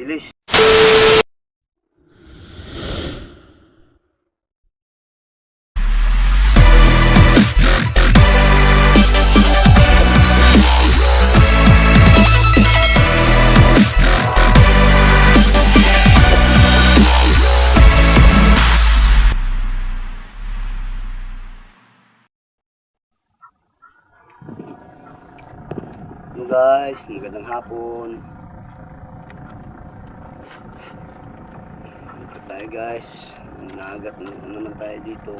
Hello guys, magandang hapon. Tayo guys. Naagat na naman tayo dito.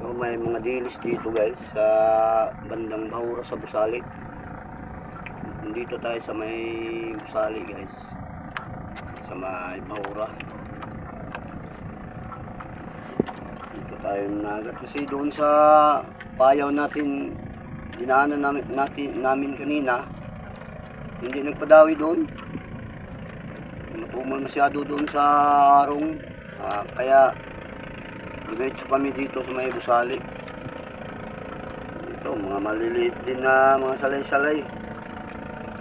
So may mga dilis dito guys sa bandang Bahura sa Busali. Dito tayo sa may Busali guys. Sa may Bahura. Dito tayo nagat kasi doon sa payaw natin dinaanan namin, natin, namin kanina hindi nagpadawi doon matumal masyado doon sa arong Ah, kaya diretso kami dito sa may busali ito mga maliliit din na mga salay-salay.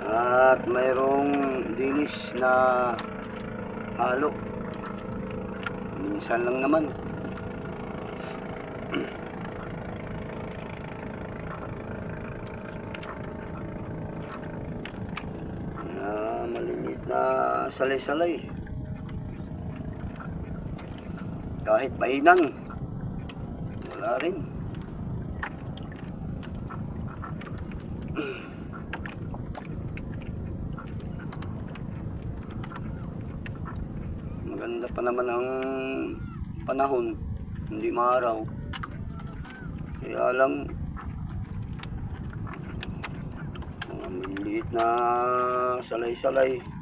At mayroong dilis na halo. Minsan lang naman na maliliit na salay-salay. Kahit mainang, wala rin. Maganda pa naman ang panahon, hindi maaraw. Kaya lang, mga maliit na salay-salay.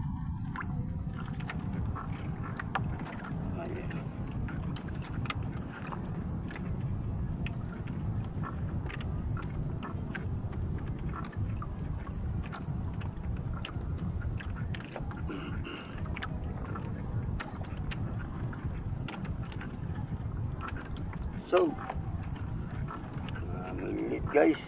So, mga maliit guys.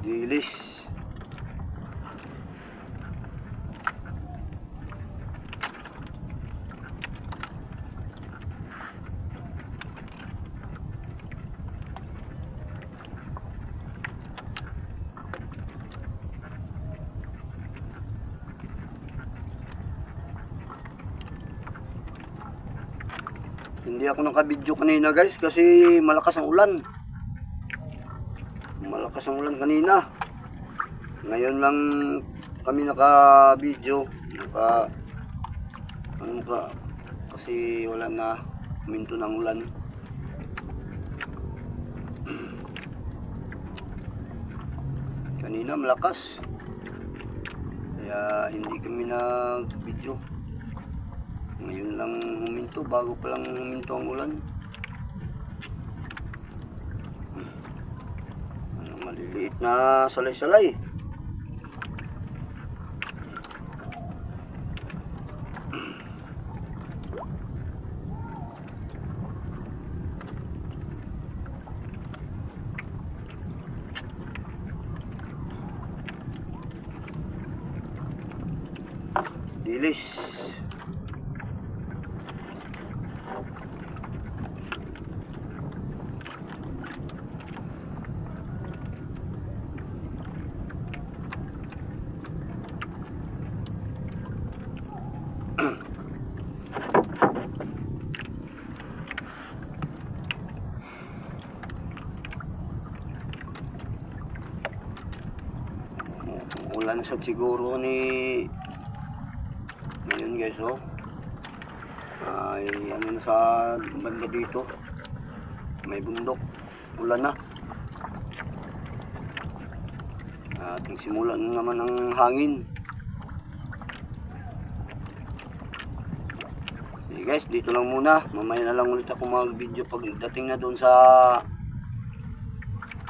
Dilis. Hindi ako nakabidyo kanina guys kasi malakas ang ulan. Malakas ang ulan kanina. Ngayon lang kami naka-video. Naka ano ka kasi wala na minto ng ulan. Kanina malakas. Kaya hindi kami nag-video. Ngayon lang huminto, bago pa lang huminto ang ulan. Ano, maliliit na salay-salay. Dilis. Ulan sa siguro ni ngayon guys oh. Ay ano na sa banda dito. May bundok. Ulan na. At nagsimula na naman ang hangin. Sige guys dito lang muna. Mamaya na lang ulit ako mag video pagdating na doon sa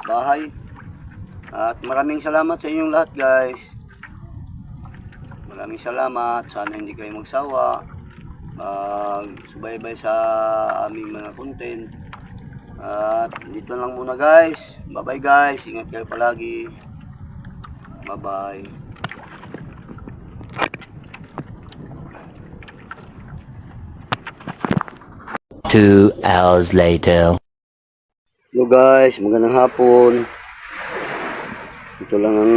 bahay. At maraming salamat sa inyong lahat guys. Maraming salamat. Sana hindi kayo magsawa. mag-subaybay sa aming mga content. At dito lang muna guys. Bye-bye guys. Ingat kayo palagi. Bye-bye. Two hours later. Hello guys, magandang hapon. Ito lang ang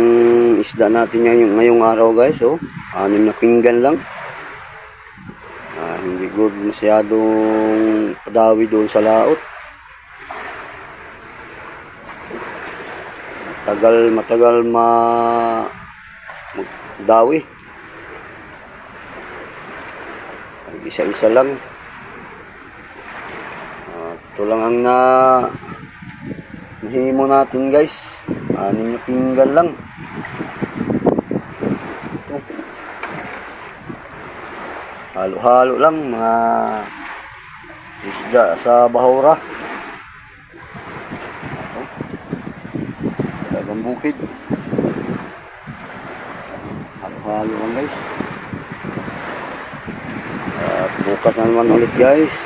isda natin ngayong, ngayong araw guys. Oh. Anim na pinggan lang. Ah, hindi good masyadong padawi doon sa laot. Matagal, matagal ma magdawi. Isa-isa lang. Ah, ito lang ang na nahimo natin guys. Anim na pinggan lang. Halo-halo lang mga isda sa bahura. Talagang bukid. Halo-halo lang guys. At bukas na naman ulit guys.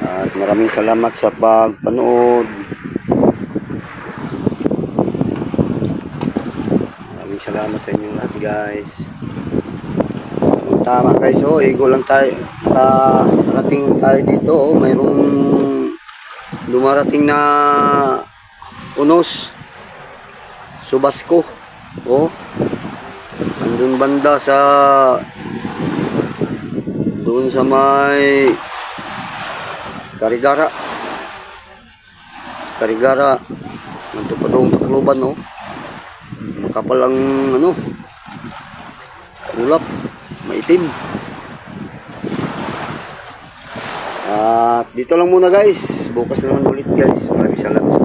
At maraming salamat sa pagpanood. Maraming salamat sa inyo lahat guys. Tama guys, oh, igo lang tayo. Nakarating tayo dito, oh, mayroong dumarating na unos. Subasco. Oh. Andun banda sa doon sa may Karigara. Karigara. Nanto pa doon takluban, no? Makapal ang, ano, ulap. Maitim. At dito lang muna guys. Bukas na naman ulit guys. Maraming salamat sa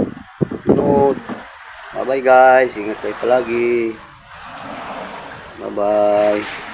panood. Bye bye guys. Ingat kayo palagi. Bye bye.